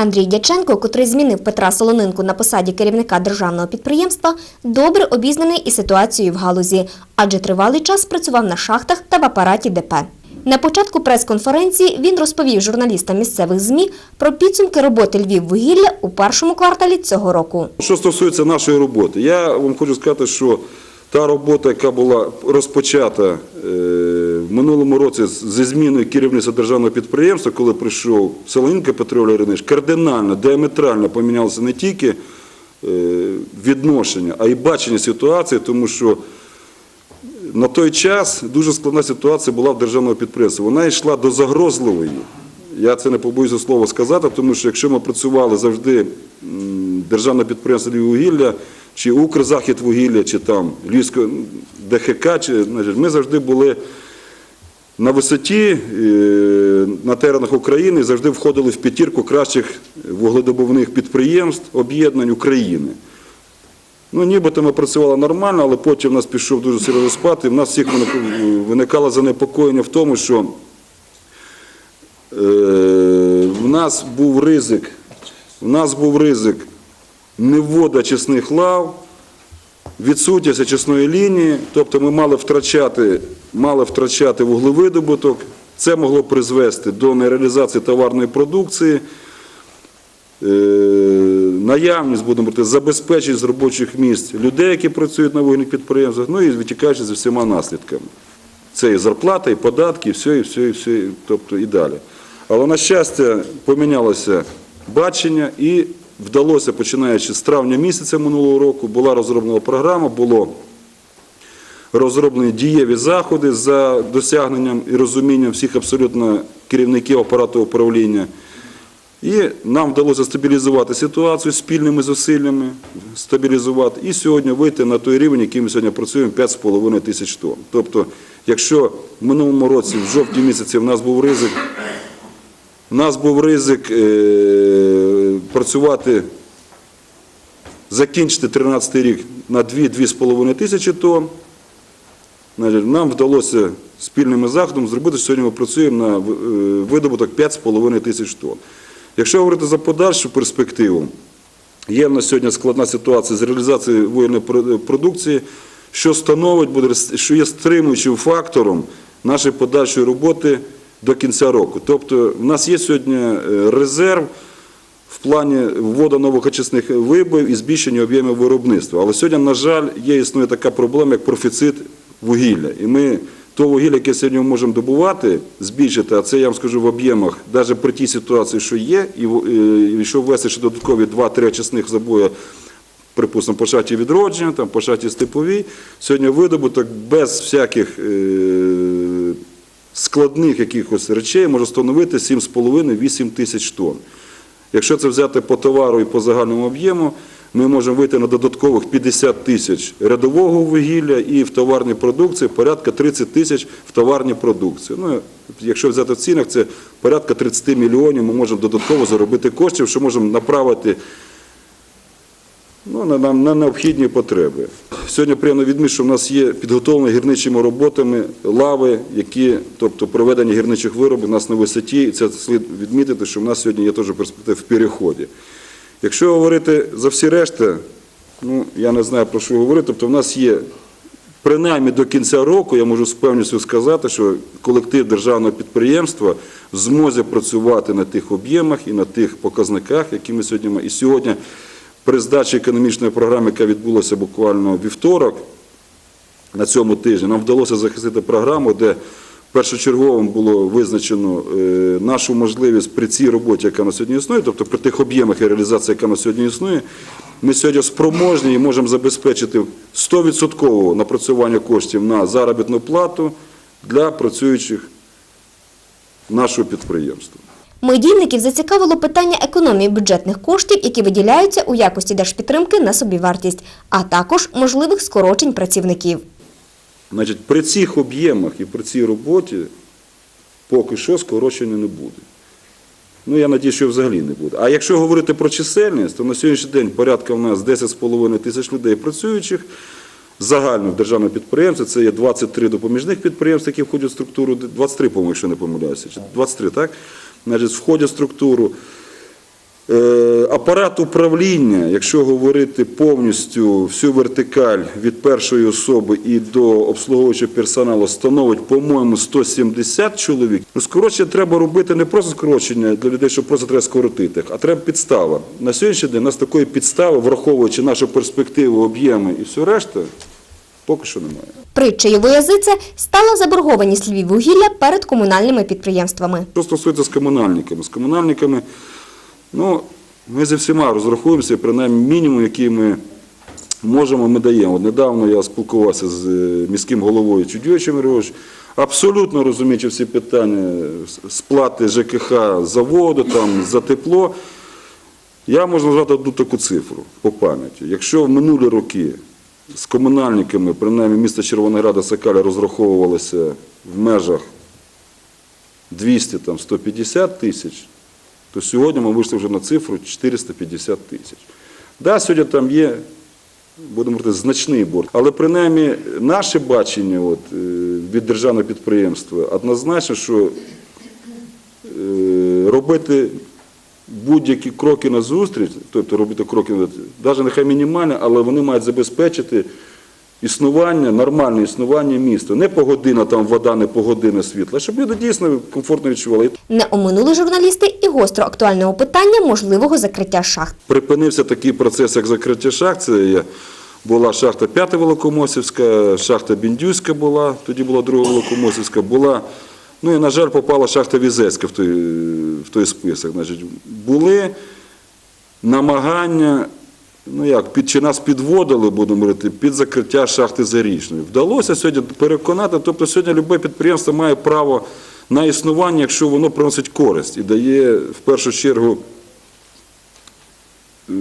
Андрій Дяченко, котрий змінив Петра Солонинку на посаді керівника державного підприємства, добре обізнаний із ситуацією в галузі, адже тривалий час працював на шахтах та в апараті ДП. На початку прес-конференції він розповів журналістам місцевих ЗМІ про підсумки роботи Львіввугілля у першому кварталі цього року. Що стосується нашої роботи, я вам хочу сказати, що та робота, яка була розпочата е, в минулому році зі зміною керівництва державного підприємства, коли прийшов Солоненко Петро Леонідович, кардинально, діаметрально помінялося не тільки е, відношення, а й бачення ситуації, тому що на той час дуже складна ситуація була в державному підприємстві. Вона йшла до загрозливої. Я це не побоюся слова сказати, тому що якщо ми працювали завжди державне підприємство «Львіввугілля», чи Укрзахідвугілля, чи там Львівське ДХК, ми завжди були на висоті е, на теренах України завжди входили в п'ятірку кращих вугледобувних підприємств, об'єднань України. Ну, нібито ми працювали нормально, але потім в нас пішов дуже серйозний спад, і в нас всіх виникало занепокоєння в тому, що е, в нас був ризик, в нас був ризик невводу очисних лав, відсутність очисної лінії, тобто ми мали втрачати, мали втрачати вуглевидобуток, це могло призвести до нереалізації товарної продукції, е, наявність, будемо говорити, забезпеченість робочих місць людей, які працюють на вугільних підприємствах, ну і витікаючи з всіма наслідками. Це і зарплата, і податки, і все, і все, і все, і- тобто і далі. Але на щастя помінялося бачення і вдалося, починаючи з травня місяця минулого року, була розроблена програма, було розроблені дієві заходи за досягненням і розумінням всіх абсолютно керівників апарату управління. І нам вдалося стабілізувати ситуацію спільними зусиллями, стабілізувати і сьогодні вийти на той рівень, який ми сьогодні працюємо 5,5 тисяч тонн. Тобто, якщо в минулому році, в жовтні місяці, в нас був ризик, в нас був ризик е, працювати, закінчити 13 рік на 2-2,5 тисячі тонн, Нам вдалося спільними заходом зробити, що сьогодні ми працюємо на е, видобуток 5,5 тисяч тонн. Якщо говорити за подальшу перспективу, є в нас сьогодні складна ситуація з реалізацією воєнної продукції, що становить, що є стримуючим фактором нашої подальшої роботи до кінця року. Тобто в нас є сьогодні е, резерв в плані вводу нових очисних виборів і збільшення об'ємів виробництва. Але сьогодні, на жаль, є існує така проблема, як профіцит вугілля. І ми то вугілля, яке сьогодні можемо добувати, збільшити, а це я вам скажу в об'ємах, навіть при тій ситуації, що є, і, е, і що ввести ще додаткові 2-3 очисних забої, припустимо, по шаті відродження, по шаті степовій, сьогодні видобуток без всяких е, складних якихось речей може становити 7,5-8 тисяч тонн. Якщо це взяти по товару і по загальному об'єму, ми можемо вийти на додаткових 50 тисяч рядового вугілля і в товарній продукції порядка 30 тисяч в товарній продукції. Ну, якщо взяти в цінах, це порядка 30 мільйонів ми можемо додатково заробити коштів, що можемо направити ну, на, на, необхідні потреби. Сьогодні приємно відмітити, що в нас є підготовлені гірничими роботами лави, які, тобто проведення гірничих виробів у нас на висоті, і це слід відмітити, що в нас сьогодні є теж перспектива в переході. Якщо говорити за всі решти, ну я не знаю про що говорити, тобто в нас є принаймні до кінця року, я можу з певністю сказати, що колектив державного підприємства в змозі працювати на тих об'ємах і на тих показниках, які ми сьогодні маємо. І сьогодні при здачі економічної програми, яка відбулася буквально вівторок, на цьому тижні нам вдалося захистити програму, де першочерговим було визначено е, нашу можливість при цій роботі, яка на сьогодні існує, тобто при тих об'ємах і реалізації, яка на сьогодні існує, ми сьогодні спроможні і можемо забезпечити 100% напрацювання коштів на заробітну плату для працюючих нашого підприємства. Медійників зацікавило питання економії бюджетних коштів, які виділяються у якості держпідтримки на собівартість, а також можливих скорочень працівників. Значить, при цих об'ємах і при цій роботі поки що скорочення не буде. Ну, я надію, що взагалі не буде. А якщо говорити про чисельність, то на сьогоднішній день порядка в нас 10,5 тисяч людей працюючих. Загально в державному підприємстві це є 23 допоміжних підприємств, які входять в структуру, 23, по-моєму, якщо не помиляюся, чи 23, так? Значить, входять в структуру. Е, Апарат управління, якщо говорити повністю всю вертикаль від першої особи і до обслуговуючого персоналу, становить, по-моєму, 170 чоловік. Ну, скорочення треба робити не просто скорочення для людей, що просто треба скоротити, а треба підстава. На сьогоднішній день у нас такої підстави, враховуючи нашу перспективу, об'єми і все решта, поки що немає. Притчею язице стала заборгованість Львіввугілля перед комунальними підприємствами. Що стосується з комунальниками? З комунальниками, ну, ми зі всіма розрахуємося, принаймні мінімум, який ми можемо, ми даємо. От недавно я спілкувався з е, міським головою Чудьовичем Григоровичем, абсолютно розуміючи всі питання сплати ЖКХ за воду, там, за тепло. Я можу назвати одну таку цифру по пам'яті. Якщо в минулі роки з комунальниками, принаймні місто Червонограда Сакаля розраховувалося в межах 200-150 тисяч, то сьогодні ми вийшли вже на цифру 450 тисяч. Да, сьогодні там є, будемо говорити, значний борг. Але принаймні наше бачення от, е, від державного підприємства однозначно, що е, робити будь-які кроки на зустріч, тобто робити кроки, навіть нехай мінімальні, але вони мають забезпечити існування, нормальне існування міста. Не погодина там вода, не погодина світла, щоб люди дійсно комфортно відчували. Не оминули журналісти і гостро актуального питання можливого закриття шахт. Припинився такий процес, як закриття шахт. Це є- була шахта 5 Великомосівська, шахта Біндюська була, тоді була друга Великомосівська, була, ну і, на жаль, попала шахта Візецька в той, в той список. Значить, були намагання, ну як, під, чи нас підводили, будемо говорити, під закриття шахти Зарічної. Вдалося сьогодні переконати, тобто сьогодні любе підприємство має право на існування, якщо воно приносить користь і дає в першу чергу е,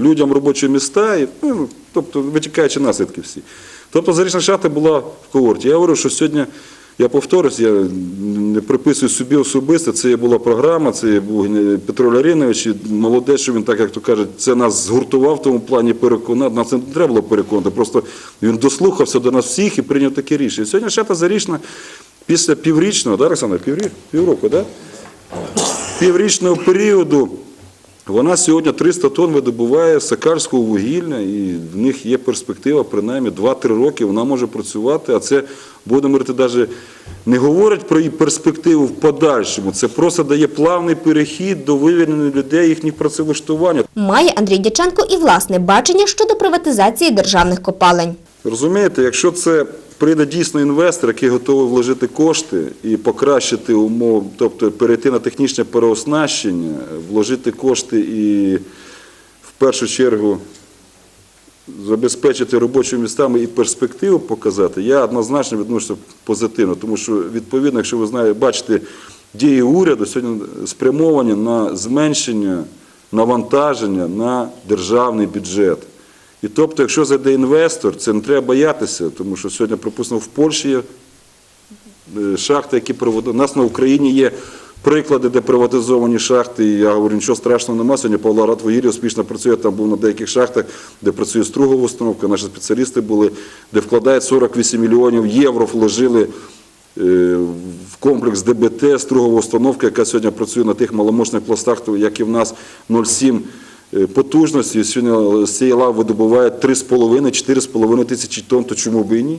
людям робочі міста, і, ну, тобто витікаючи наслідки всі. Тобто зарічна шахта була в когорті. Я говорю, що сьогодні, я повторюсь, я не приписую собі особисто, це була програма, це був Петро Ларінович, і молодець, що він, так як то кажуть, це нас згуртував в тому плані переконати. Нас не треба було переконати, просто він дослухався до нас всіх і прийняв таке рішення. Сьогодні шахта зарічна після піврічного, да, Оксана, півроку, да? піврічного періоду вона сьогодні 300 тонн видобуває сакарського вугілля, і в них є перспектива, принаймні 2-3 роки вона може працювати. А це, будемо говорити, навіть не говорить про її перспективу в подальшому. Це просто дає плавний перехід до вивільнення людей, їхніх працевлаштування. Має Андрій Дяченко і власне бачення щодо приватизації державних копалень. Розумієте, якщо це прийде дійсно інвестор, який готовий вложити кошти і покращити умови, тобто перейти на технічне переоснащення, вложити кошти і в першу чергу забезпечити робочими містами і перспективу показати, я однозначно відношуся позитивно, тому що відповідно, якщо ви знаєте, бачите, дії уряду сьогодні спрямовані на зменшення навантаження на державний бюджет. І тобто, якщо зайде інвестор, це не треба боятися, тому що сьогодні, припустимо, в Польщі є е, шахти, які проводили. У нас на Україні є приклади, де приватизовані шахти. І я говорю, нічого страшного немає. Сьогодні Павло Ратвогір'я успішно працює. Там був на деяких шахтах, де працює стругова установка. Наші спеціалісти були, де вкладають 48 мільйонів євро, вложили е, в комплекс ДБТ, стругова установка, яка сьогодні працює на тих маломощних пластах, як і в нас 0,7 е, потужності. Сьогодні з цієї лави видобувають 3,5-4,5 тисячі тонн, то чому б і ні?